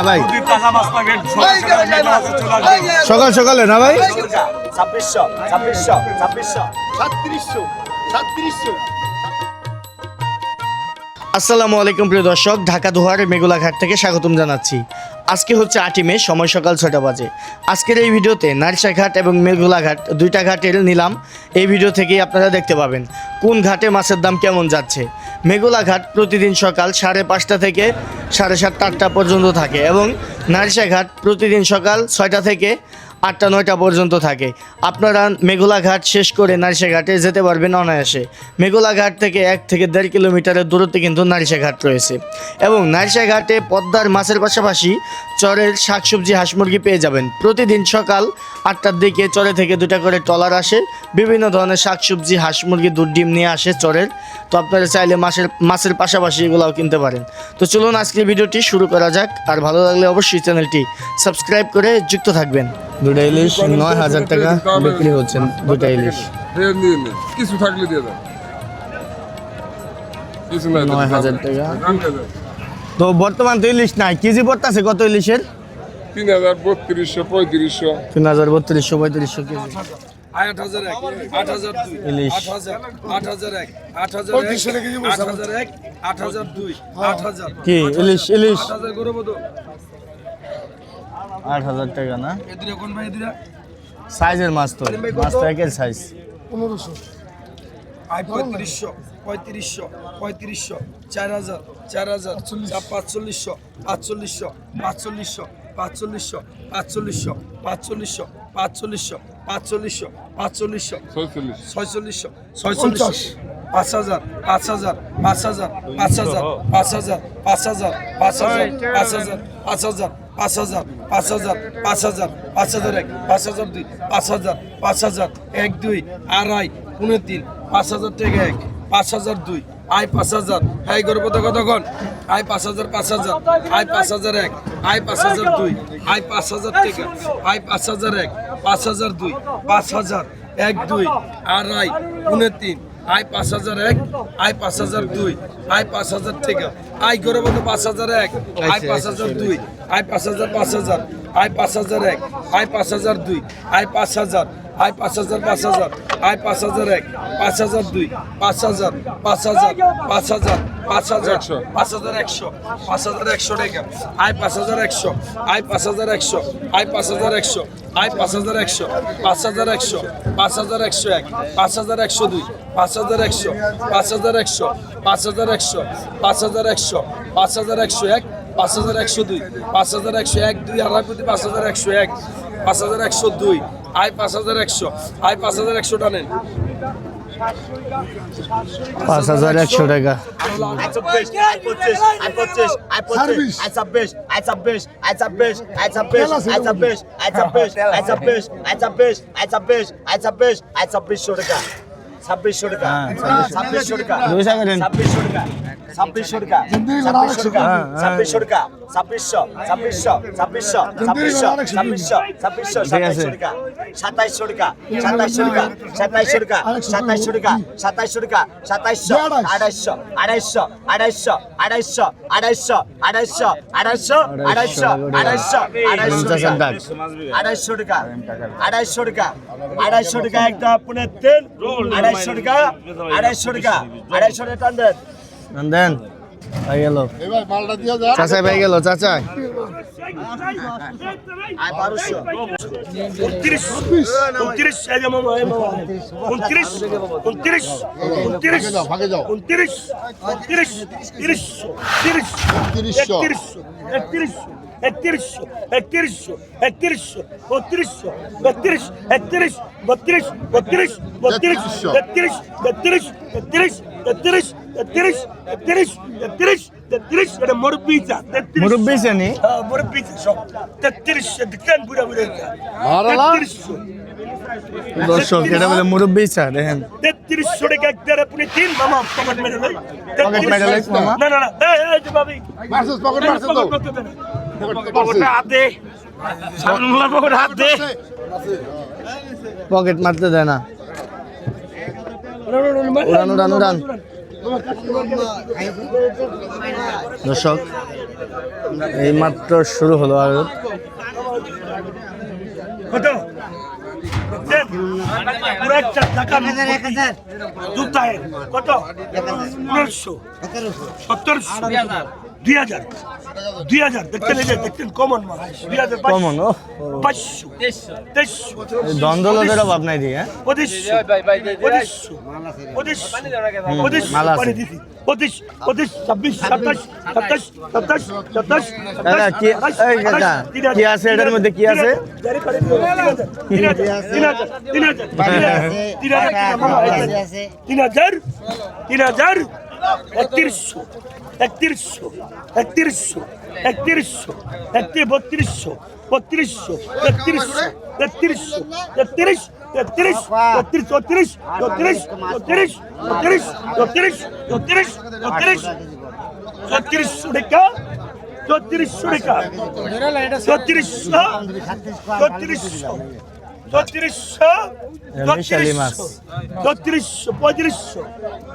না ভাই। সকাল সকাল না ভাই? ছাব্বিশশো ছাব্বিশশো ছাব্বিশশো। সাতত্রিশশো সাতত্রিশশো। আসসালামু আলাইকুম প্রিয় দর্শক ঢাকা দোহার মেঘুলাঘাট থেকে স্বাগতম জানাচ্ছি। আজকে হচ্ছে আটই মে, সময় সকাল ছটা বাজে। আজকের এই ভিডিওতে নারিশাঘাট এবং মেঘুলাঘাট দুইটা ঘাটের নিলাম। এই ভিডিও থেকেই আপনারা দেখতে পাবেন কোন ঘাটে মাছের দাম কেমন যাচ্ছে। মেঘুলাঘাট প্রতিদিন সকাল সাড়ে পাঁচটা থেকে সাড়ে সাতটা আটটা পর্যন্ত থাকে এবং নারিশাঘাট প্রতিদিন সকাল ছয়টা থেকে আটটা, নয়টা পর্যন্ত থাকে। আপনারা মেঘলাঘাট শেষ করে নারিশা ঘাটে যেতে পারবেন অনায়াসে। মেঘলাঘাট থেকে এক থেকে দেড় কিলোমিটারের দূরত্বে কিন্তু নারিশা ঘাট রয়েছে। এবং নারিশা ঘাটে পদ্মার মাছের পাশাপাশি চরের শাকসবজি হাঁস মুরগি পেয়ে যাবেন। প্রতিদিন সকাল আটটার দিকে চরে থেকে দুটা করে ট্রলার আসে। বিভিন্ন ধরনের শাকসবজি হাঁস মুরগি দুধ ডিম নিয়ে আসে চরের। তো আপনারা চাইলে মাছের মাছের পাশাপাশি এগুলাও কিনতে পারেন। তো চলুন আজকের ভিডিওটি শুরু করা যাক। আর ভালো লাগলে অবশ্যই চ্যানেলটি সাবস্ক্রাইব করে যুক্ত থাকবেন। দুটা ইলিশ নয় হাজার টাকা বিক্রি হচ্ছেন দুটা ইলিশ। দিয়ে কিছু থাকলে দিয়ে নাই নয় হাজার টাকা। তো বর্তমান তো ইলিশ নাই। কেজি ভর্তা আছে কত ইলিশের? তিন হাজার বত্রিশশো পঁয়ত্রিশশো। তিন হাজার বত্রিশশো পঁয়ত্রিশশো কেজি। ইলিশ। ইলিশ হাজার মাছ পঁয়ত্রিশশো পঁয়ত্রিশশো চার হাজার। চার হাজার পাঁচচল্লিশশো পাঁচচল্লিশশো পাঁচচল্লিশশো পাঁচচল্লিশশো পাঁচচল্লিশশো পাঁচচল্লিশশো পাঁচচল্লিশশো পাঁচচল্লিশশো পাঁচচল্লিশশো ছয়চল্লিশ ছয়চল্লিশশো ছয়চল্লিশ পাঁচ হাজার পাঁচ হাজার পাঁচ হাজার পাঁচ হাজার পাঁচ হাজার পাঁচ হাজার পাঁচ হাজার পাঁচ হাজার পাঁচ হাজার পাঁচ হাজার পাঁচ হাজার পাঁচ হাজার পাঁচ হাজার এক পাঁচ হাজার দুই পাঁচ হাজার পাঁচ হাজার এক দুই আড়াই পনেরো তিন পাঁচ হাজার টাকা এক পাঁচ হাজার দুই আয় পাঁচ হাজার আয় গর্ব তো কতক্ষণ পাঁচ হাজার পাঁচ হাজার আয় পাঁচ হাজার এক আয় পাঁচ হাজার দুই আয় পাঁচ হাজার টাকা আয় পাঁচ হাজার এক পাঁচ হাজার দুই পাঁচ হাজার এক দুই আড়াই পনেরো তিন আয় পাঁচ হাজার এক আয় পাঁচ হাজার দুই আয় পাঁচ হাজার টাকা আয় গর্ব তো পাঁচ হাজার এক আয় পাঁচ হাজার দুই আয় পাঁচ হাজার পাঁচ হাজার আয় পাঁচ হাজার এক আয় পাঁচ হাজার দুই আয় পাঁচ হাজার আয় পাঁচ হাজার পাঁচ হাজার আয় পাঁচ হাজার এক পাঁচ হাজার দুই পাঁচ হাজার পাঁচ হাজার পাঁচ হাজার পাঁচ হাজার একশো। পাঁচ হাজার একশো পাঁচ হাজার একশো টাকা আয় পাঁচ হাজার একশো আয় পাঁচ হাজার একশো আয় পাঁচ হাজার একশো আয় পাঁচ হাজার একশো পাঁচ হাজার একশো পাঁচ হাজার একশো এক পাঁচ হাজার একশো দুই পাঁচ হাজার একশো পাঁচ হাজার একশো পাঁচ হাজার একশো পাঁচ হাজার একশো পাঁচ হাজার একশো এক পাঁচ হাজার একশো দুই পাঁচ হাজার একশো এক দুই আড়াই প্রতি পাঁচ হাজার একশো এক পাঁচ হাজার একশো দুই আয় পাঁচ হাজার একশো আয় পাঁচ হাজার একশো টানেন পাঁচ হাজার একশো টাকা টাকা ছাব্বিশশো টাকা ছাব্বিশশো টাকা দুই টাকা। ছাব্বিশশো টাকা ছাব্বিশশো টাকা ছাব্বিশশো টাকা ছাব্বিশশো টাকা ছাব্বিশশো ছাব্বিশশো ছাব্বিশশো ছাব্বিশশো ছাব্বিশশো ছাব্বিশশো সাতাইশশো টাকা সাতাইশশো টাকা সাতাইশশো টাকা সাতাইশশো টাকা সাতাইশশো টাকা সাতাইশশো টাকা সাতাইশশো আড়াইশো আড়াইশো আড়াইশো আড়াইশো আড়াইশো আড়াইশো আড়াইশো আড়াইশো আড়াইশো আড়াইশো পঞ্চাশ টাকা টাকা আড়াইশো টাকা আড়াইশো টাকা একটা পুনে তিন আড়াইশো টাকা আড়াইশো টাকা আড়াইশো টাকা টান দেন একত্রিশ। একত্রিশ একত্রিশ একত্রিশ বত্রিশ বত্রিশ একত্রিশ বত্রিশ বত্রিশ বত্রিশ। তেত্রিশ তেত্রিশ তেত্রিশ তেত্রিশ তেত্রিশ তেত্রিশ তেত্রিশ তেত্রিশ এটা মুরব্বী চা তেত্রিশ মুরব্বী শ্রেণি হ্যাঁ মুরব্বী চা সব। তেত্রিশ দেখেন বুড়া বুড়া ভাড়ালা? তেত্রিশশো। দর্শক এটা বলে মুরব্বী চা দেখেন। তেত্রিশশো টাকা একটার আপনি তিন মামা পকেট মেরে লই, মামা? না না না এই, যে ভাবি। মারছিস পকেট মারছিস তো পকেট মারতে দেয় না। উড়ান উড়ান উড়ান। দর্শক এই মাত্র শুরু হলো আর। কত? দুই হাজার দুই হাজার এই যে দেখতেন কমন দুই হাজার। কমন ও পাঁচশো তেইশশো দ্বন্দ্বলোদের অভাব নাই দিয়ে হ্যাঁ? পঁচিশশো পঁচিশশো পঁচিশশো। পানি দিদি পঁচিশ পঁচিশ ছাব্বিশ সাতাশ সাতাশ সাতাশ সাতাশ কি- আছে এটার মধ্যে কি আছে? তিন হাজার তিন হাজার তিন হাজার তিন একত্রিশশো একত্রিশশো একত্রিশশো একত্রিশ বত্রিশশো বত্রিশশো তেত্রিশশো তেত্রিশশো তেত্রিশ তেত্রিশ তেত্রিশ চৌত্রিশ চৌত্রিশ চৌত্রিশ চৌত্রিশ চৌত্রিশ চৌত্রিশ চৌত্রিশ চৌত্রিশশো টাকা চৌত্রিশশো টাকা চৌত্রিশশো চৌত্রিশশো চৌত্রিশশো মাছ। চৌত্রিশশো পঁয়ত্রিশশো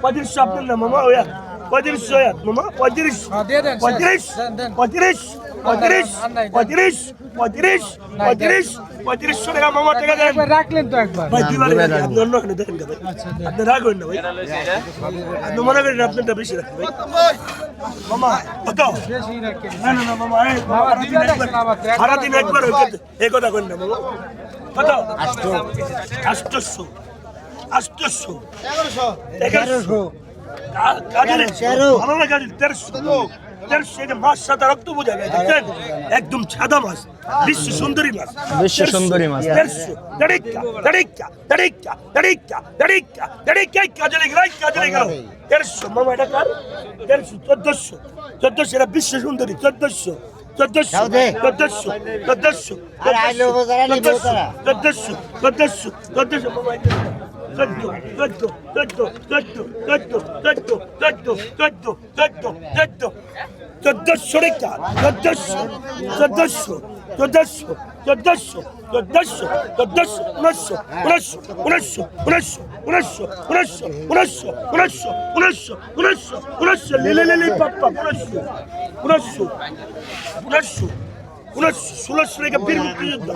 পঁয়ত্রিশশো আপনার না মামা ওয়া পঁয়ত্রিশশো ওয়া মামা পঁয়ত্রিশ। পঁয়ত্রিশ পঁয়ত্রিশ পঁয়ত্রিশ পঁয়ত্রিশ পঁয়ত্রিশ পঁয়ত্রিশ পঁয়ত্রিশশো টাকা মামা টাকা দেন। রাখলেন তো একবার। ভাই দুইবার আপনি অন্য ওখানে দেখেন ভাই আপনি রাখবেন না ভাই। আপনি মনে করেন আপনারটা বেশি রাখবেন ভাই। মামা কত না না না মামা এই একবার সারাদিন একবার এই কথা করেন না মামা। কত আষ্টশো আষ্টশো এগারোশো। একদম সাদা মাছ বিশ্ব সুন্দরী মাছ। বিশ্ব সুন্দরী মাছ। তেরোশো। দাঁড়িকা দাঁড়িকা দাঁড়িকা দাঁড়িকা দাঁড়িকা দাঁড়িকা কাজলে গেল কাজলে গেল তেরোশো মামা এটা কার? তেরোশো চোদ্দশো। চোদ্দশো এটা বিশ্ব সুন্দরী চোদ্দশো। চোদ্দশো চোদ্দশো চোদ্দশো চোদ্দশো চোদ্দশো চোদ্দশো চোদ্দশো মামা চোদ্দশো রেখা চোদ্দশো চোদ্দশো চোদ্দশো চোদ্দশো চোদ্দশো চোদ্দশো উনিশশো উনিশশো উনিশশো উনিশশো উনিশশো উনিশশো উনিশশো উনিশশো উনিশশো উনিশশো লে লে লে লে পাপ্পা উনিশশো উনিশশো উনিশশো উনিশশো ষোলোশো রেখা বীর মুক্তিযোদ্ধা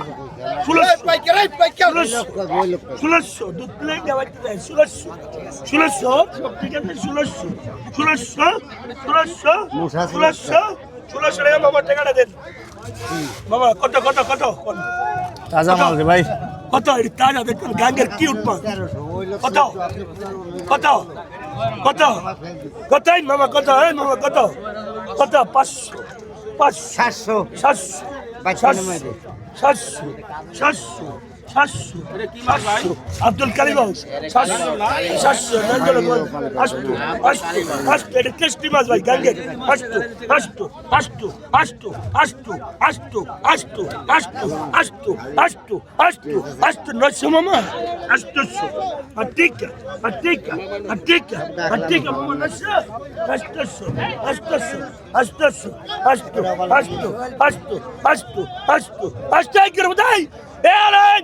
ষোলোশো দুধ প্লেট দেওয়াতে দেয়। ষোলোশো ষোলোশো ঠিক আছে ষোলোশো ষোলোশো ষোলোশো ষোলোশো ষোলোশো টাকা বাবার টাকাটা দেন। বাবা কত কত কত? তাজা মাল রে ভাই। কত? তাজা দেখুন গাঙ্গের কি উঠবা কত? কত? কত? কত? মামা কত? মামা কত? কত? পাঁচশো। পাঁচশো। সাতশো। সাতশো। সাতশো সাতশো সাতশো সাতশো সাতশো আব্দুল কালিম সাতশো সাতশো নন্দনগঞ্জ আষ্টু আষ্টু আষ্টু এটা টেস্টি মাছ ভাই গাঙ্গের আষ্টু আষ্টু আষ্টু আষ্টু আষ্টু আষ্টু আষ্টু আষ্টু আষ্টু আষ্টু আষ্টু আষ্টু নশো মামা আষ্টশো আটিকা আটিকা আটিকা আটিকা মামা নশো আষ্টশো আষ্টশো আষ্টশো আষ্টু আষ্টু আষ্টু আষ্টু আষ্টু আষ্টু এক করে উদাই এ আরেন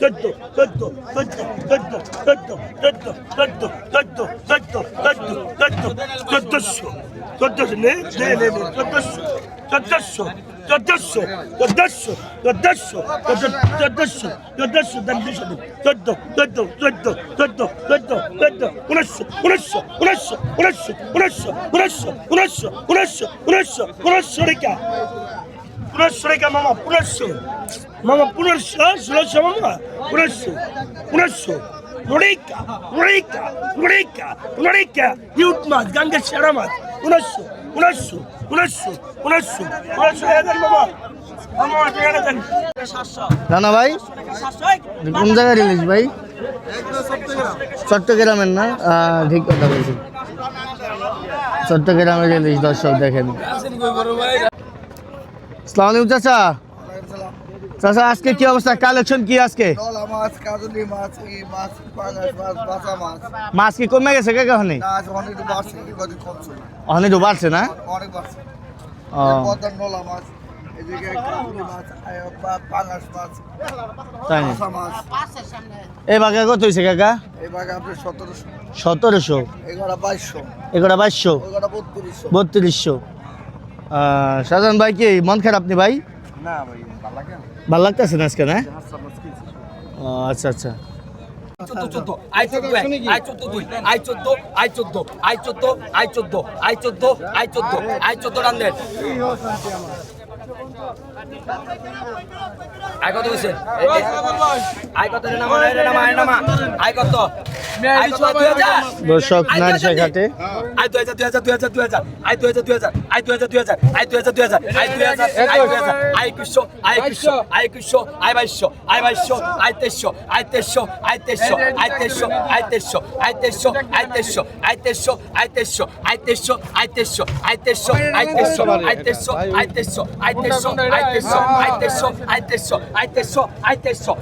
রাখেন চোদ্দ চোদ্দ চোদ্দ চোদ্দ চোদ্দ চোদ্দ চোদ্দ চোদ্দ চোদ্দ চোদ্দ চোদ্দশো চোদ্দশো নে নে নে চোদ্দশো চোদ্দশো চোদ্দশো চোদ্দশো চোদ্দশো চোদ্দশো চোদ্দশো দেন দুশো দিন চোদ্দ চোদ্দ চোদ্দ চোদ্দ চোদ্দ চোদ্দ উনিশশো উনিশশো উনিশশো উনিশশো উনিশশো উনিশশো উনিশশো উনিশশো উনিশশো উনিশশো রেখা পুনশ্ব রেখা মামা পুনশ্ব মামা পুনশ্ব ষোলশো মামা পুনশ্ব পুনশ্ব নড়িকা নড়িকা নড়িকা নড়িকা ইউট মাছ, গাঙ্গের সেরা মাছ। পুনশ্ব পুনশ্ব পুনশ্ব পুনশ্ব পুনশ্ব হাজার মামা। রানা ভাই, কোন জায়গায় রিলিজ ভাই? চট্টগ্রামের না? ঠিক কথা বলছি চট্টগ্রামের ইলিশ দর্শক দেখেন। সালাম চাচা। চাচা আজকে কি অবস্থা? কালেকশন কি আজকে? মাছ কি কমে গেছে অনেক বাড়ছে না। সতেরোশো। বাইশশো। বাইশশো। বত্রিশশো। শাহজাহান ভাই কি মন খারাপ নি ভাই? না ভাই ভালো লাগে ভালো লাগতেছে না আজকে না? আচ্ছা আচ্ছা। আই চোদ্দ চোদ্দ আই চোদ্দ আই চোদ্দ দুই আই চোদ্দ আই চোদ্দ আই চোদ্দ আই চোদ্দ আই চোদ্দ আই চোদ্দ আই চোদ্দ রান আই কত হয়েছে আই কত নামা রে নামা আই নামা আই কত দর্শক হাজার ঘাটে আই দুই হাজার দুই হাজার দুই হাজার দুই হাজার আই দুই হাজার দুই হাজার আই দুই হাজার দুই হাজার আই দুই হাজার দুই হাজার আই দুই হাজার আই দুই হাজার আই একুশশো আই একুশশো আই একুশশো আই বাইশশো আই বাইশশো আই তেইশশো আই তেইশশো আই তেইশশো আই তেইশশো আই তেইশশো আই তেইশশো আই তেইশশো আই তেইশশো আই তেইশশো আই তেইশশো আই তেইশশো আই তেইশশো আই তেইশশো আই তেইশশো আই তেইশশো আই তেইশশো আই তেইশশো আই তেইশশো আই তেইশশো আই তেইশশো আই তেইশশো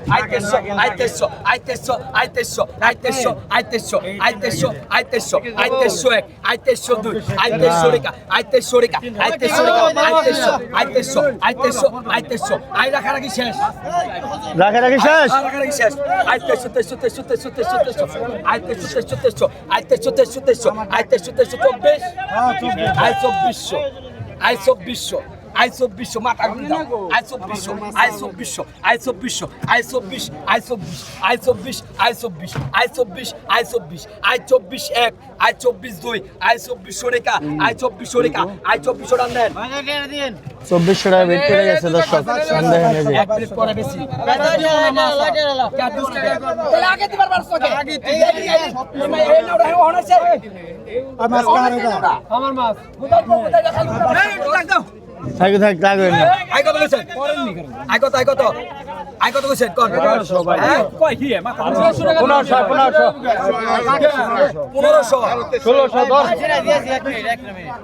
আই তেইশশো আই তেইশশো আই তেইশশো আই তেইশশো আই তেইশশো আই তেইশশো আই তেইশশো আই তেইশশো আই তেইশশো এক আই তেইশশো দুই আই তেইশশো রেখা আই তেইশশো রেখা আই তেইশশো রেখা আই তেইশশো আই তেইশশো আই তেইশশো আই তেইশশো আই রাখা রাখি শেষ রাখা রাখি শেষ রাখা রাখি শেষ আই তেইশশো তেইশশো তেইশশো তেইশশো তেইশশো তেইশশো আই তেইশশো তেইশশো তেইশশো আই তেইশশো তেইশশো তেইশশো আই তেইশশো তেইশশো চব্বিশ আই চব্বিশশো আই চব্বিশশো আই চব্বিশশো মাথা ঘুরে দাও আই চব্বিশশো আই চব্বিশশো আই চব্বিশশো আই চব্বিশ আই চব্বিশ আই চব্বিশ আই চব্বিশ আই চব্বিশ আই চব্বিশ আই চব্বিশ এক আই চব্বিশ দুই আই চব্বিশশো রেখা আই চব্বিশশো রেখা আই চব্বিশশো রান দেন চব্বিশশো টাকা বেট করে গেছে দর্শক। দেখেন এই এক মিনিট পরে বেশি। থাকি থাক রাখবেন না আই কত আই কত আই কত আই কত কইছেন কোন হ্যাঁ কই কি মা 1500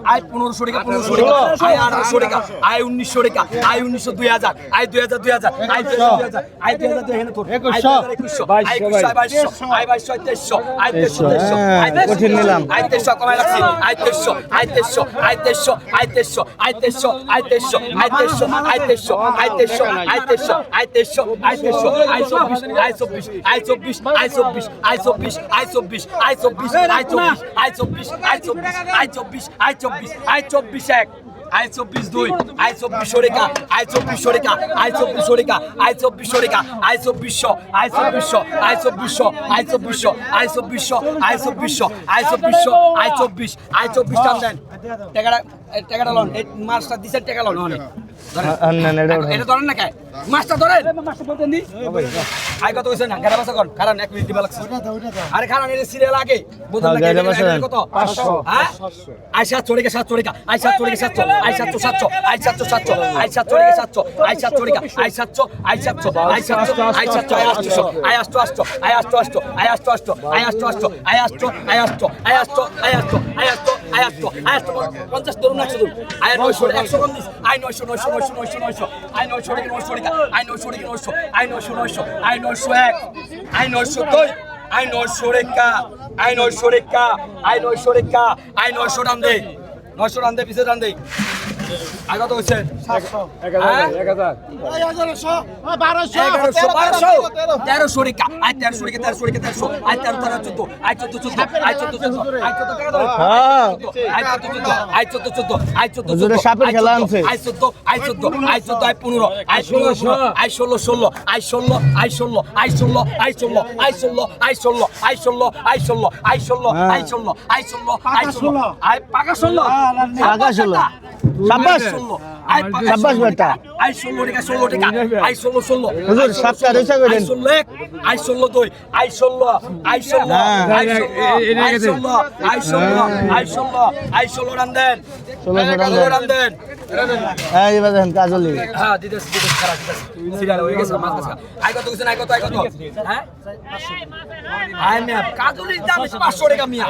আই 1500 টাকা 1500 টাকা আই 1800 টাকা আই 1900 টাকা আই 1900 2000 আই 2000 2000 আই 2000 আই 2000 দেখেন তো 2100 আই 2100 আই 2200 আই 2300 আই 2300 আই 2300 হ্যাঁ, কঠিন নিলাম। আই 2300 কমাই রাখছি আই 2300 আই 2300 আই 2300 আই 2300 আই 2300 আই 2300 আই 2300 আই 2300 আই 2300 আই 2300 আই 2300 আই 2300 আই 24 আই 24 আই 24 আই 24 আই 24 আই 24 আই 24 আই 24 আই 24 আই 24 আই 24 আই 24 আই 24 এক আই চব্বিশ দুই আই চব্বিশশো রেখা আই চব্বিশশো রেখা আই চব্বিশশো রেখা আই চব্বিশশো রেখা আই চব্বিশশো আই চব্বিশশো আই চব্বিশশো আই চব্বিশশো আই চব্বিশশো আই চব্বিশশো আই চব্বিশশো আই চব্বিশ আই চব্বিশ টান দেন টাকাটা টাকাটা লন এই মাছটা দিছেন টাকা লন অনেক এটা ধরেন না কায় মাছটা ধরেন মাছটা ধরতেন দি আই কত কইছেন না বাসা কোন কারণ 1 মিনিট দিবা লাগছে আরে কারণ এটা সিরিয়াল আগে বোতল লাগে কত 500 হ্যাঁ আই 700 কে 700 কে আই 700 কে 700 আই 700 700 আই 700 700 আই 700 কে 700 আই 700 কে আই 700 আই 700 আই 700 আই 700 আই 800 আই 800 আই 800 আই 800 আই 800 আই 800 আই 800 আই 800 আই 800 আই 800 আই 800 আয়াত্ত আয়াত্ত পঞ্চাশ ধরুন, একশো ধরুন। আয় নয়শো, একশো পঞ্চাশ আয় নয়শো নয়শো নয়শো নয়শো নয়শো। আয় নয়শো রেখে নয়শো রেখে আয় নয়শো রেখে নয়শো। আয় নয়শো নয়শো। আয় নয়শো এক। আয় নয়শো দুই। আয় নয়শো রেখা। আয় নয়শো রেখা। আয় নয়শো রেখা। আয় নয়শো রান দে। নয়শো রান দে পিছিয়ে রান দে। এগারোশো বারোশো তেরোশো রেখা আই তেরোশো রেখে তেরোশো রেখে তেরোশো আই তেরো তেরো চোদ্দ আই চোদ্দ চোদ্দ আই চোদ্দ চোদ্দ আই চোদ্দ হ্যাঁ আই চোদ্দ চোদ্দ আই চোদ্দ চোদ্দ আই চোদ্দ। আই চোদ্দ আই চোদ্দ আই চোদ্দ আই পনেরো। আই ষোলো ষোলো। আই ষোলো ষোলো। আই ষোলো আই ষোলো। আই ষোলো আই ষোলো। আই ষোলো পাকা ষোলো। পাকা ষোলো। সাব্বাস। আই সাব্বাস ষোলো বেটা। আই ষোলো টাকা ষোলো টাকা। আই ষোলো ষোলো। হুজুর, সাতটা রয়েছে করেন। আই ষোলো এক আই ষোলো দুই আই ষোলো আই ষোলো হ্যাঁ। আই ষোলো আই ষোলো আই ষোলো আই ষোলো রান দেন। ষোলো রান দেন। হ্যাঁ এবার দেখেন কাজলি হ্যাঁ খারাপ দিতেছি। সিরিয়াল হয়ে গেছে মাছ কাছে আই কত কিছু নাই কত আই কত হ্যাঁ আই মিয়া কাজুলির দাম পাঁচশো টাকা মিয়া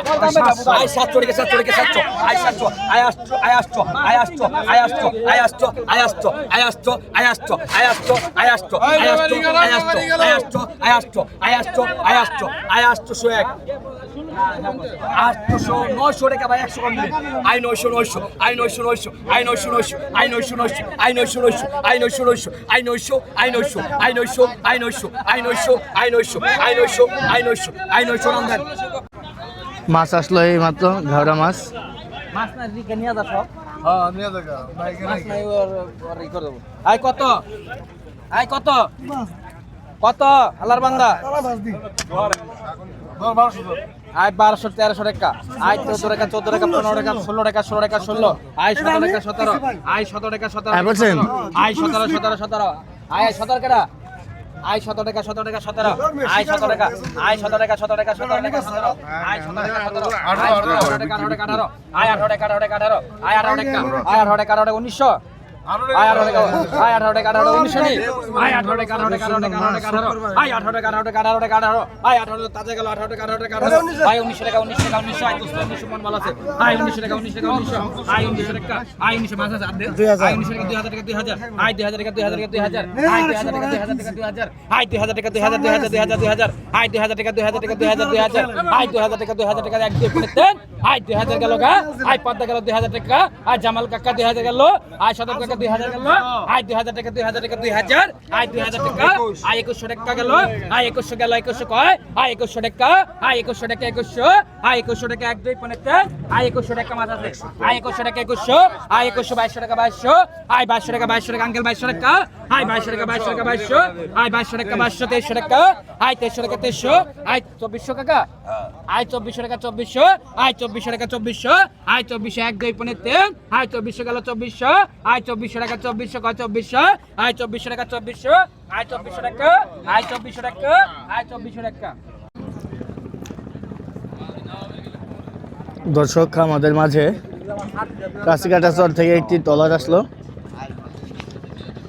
আই সাতশো টাকা সাতশো টাকা সাতশো আই সাতশো আই আটশো আই আটশো আই আটশো আই আটশো আই আটশো আই আটশো আই আটশো আই আটশো আই আটশো আই আটশো আই আটশো আই আটশো আই আটশো আই আটশো আই আটশো আই আটশো এক আটশো নয়শো টাকা ভাই একশো কম আই নয়শো নয়শো আই নয়শো নয়শো আই নয়শো নয়শো আই নয়শো নয়শো আই নয়শো নয়শো আই নয়শো নয়শো আই নয়শো আই নয়শো আই নয়শো আই নয়শো আই নয়শো আই নয়শো আই নয়শো আই নয়শো আই নয়শো রমজান মাছ আসলো এই মাত্র ঘাওড়া মাছ। মাছ না দিকে নিয়ে যা সব হ্যাঁ নিয়ে দেখা মাছ নাই ওর ই করে দেবো। আই কত? আই কত? কত? আল্লাহর বান্দা আই বারোশো তেরোশো টাকা। আই চোদ্দ টাকা চোদ্দ টাকা পনেরো টাকা ষোলো টাকা ষোলো টাকা ষোলো। আই সতেরো টাকা সতেরো। আই সতেরো টাকা সতেরো বলছেন? আই সতেরো সতেরো। সতেরো আয়, সতেরো টাকা। আয়, সতেরো টাকা সতেরো টাকা, সতেরো। আয়, সতেরো টাকা, আয়, সতেরো টাকা সতেরো টাকা সতেরো টাকা, সতেরো। আই সতেরো টাকা, সতেরো। আয় আঠারো টাকা আঠারো টাকা, আঠারো আই আঠারো টাকা আঠারো টাকা, আঠারো আয় আঠারো টাকা আয় আঠারো টাকা, আঠারো উনিশশো। মন টাকা দুই হাজার টাকা দুই হাজার টাকা দুই হাজার দুই হাজার টাকা দুই হাজার টাকা দুই হাজার টাকা দুই হাজার টাকা হাজার টাকা দুই হাজার দুই হাজার টাকা দুই জামাল কাকা দুই হাজার গেল আই সদর কাকা দুই হাজার গেল আই দুই হাজার টাকা দুই হাজার টাকা দুই হাজার। আই দুই হাজার টাকা। আই একুশশো টাকা গেল। আই একুশশো গেল একুশশো কয়। আই একুশশো টাকা। আই একুশশো টাকা একুশশো। আই একুশশো টাকা এক দুই পনেরো আই একুশশো টাকা আছে। আই একুশশো টাকা একুশশো। আই একুশশো বাইশশো টাকা বাইশশো। আই বাইশশো টাকা বাইশশো টাকা আঙ্কেল বাইশশো টাকা। আই বাইশশো টাকা বাইশশো টাকা বাইশশো। আই বাইশশো টাকা বাইশশো তেইশশো টাকা। আই তেইশশো টাকা তেইশশো। আই চব্বিশশো টাকা। আই চব্বিশশো টাকা চব্বিশশো। আই চব্বিশশো টাকা চব্বিশশো। আই চব্বিশশো এক দুই পনেরো আই চব্বিশশো গেল চব্বিশশো। আই চব্বিশশো টাকা, চব্বিশশো কয়, চব্বিশশো? আই চব্বিশশো টাকা, চব্বিশশো। আই চব্বিশশো টাকা। আই চব্বিশশো টাকা। আই চব্বিশশো টাকা। দর্শক, আমাদের মাঝে কাছিকাটা চর থেকে একটি টলার আসলো।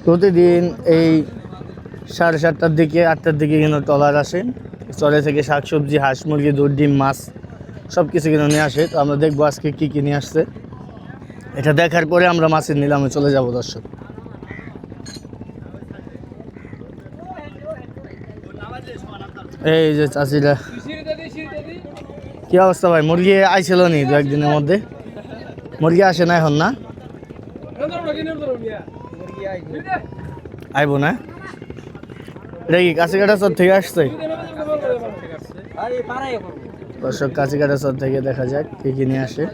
প্রতিদিন এই সাড়ে সাতটার দিকে, আটটার দিকে কিন্তু টলার আসে। চরে থেকে শাকসবজি, হাঁস মুরগি, দুধ, ডিম, মাছ সব কিছু কিনে নিয়ে আসে। তো আমরা দেখব আজকে কী কী নিয়ে আসছে। এটা দেখার পরে আমরা মাছের নিলামে চলে যাব, দর্শক। এই যে চাষিরা কি অবস্থা ভাই? মুরগি আইছিল নি দু একদিনের মধ্যে? মুরগি আসে না এখন, না? আইবো না? এটা কি কাছিকাটা চর থেকে আসছে? দর্শক কাছিকাটা চর থেকে দেখা যাক কি কি নিয়ে আসে।